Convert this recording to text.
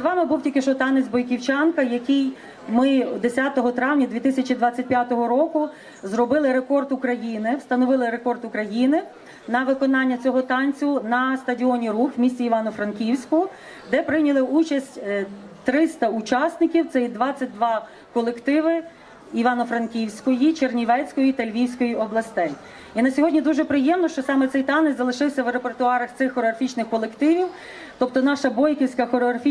вами був тільки що танець Бойківчанка, який ми 10 травня 2025 року зробили рекорд України, встановили рекорд України на виконання цього танцю на стадіоні Рух в місті Івано-Франківську, де прийняли участь е, 300 учасників. Це і 22 колективи Івано-Франківської, Чернівецької та Львівської областей. І на сьогодні дуже приємно, що саме цей танець залишився в репертуарах цих хореографічних колективів, тобто наша бойківська хореографічна.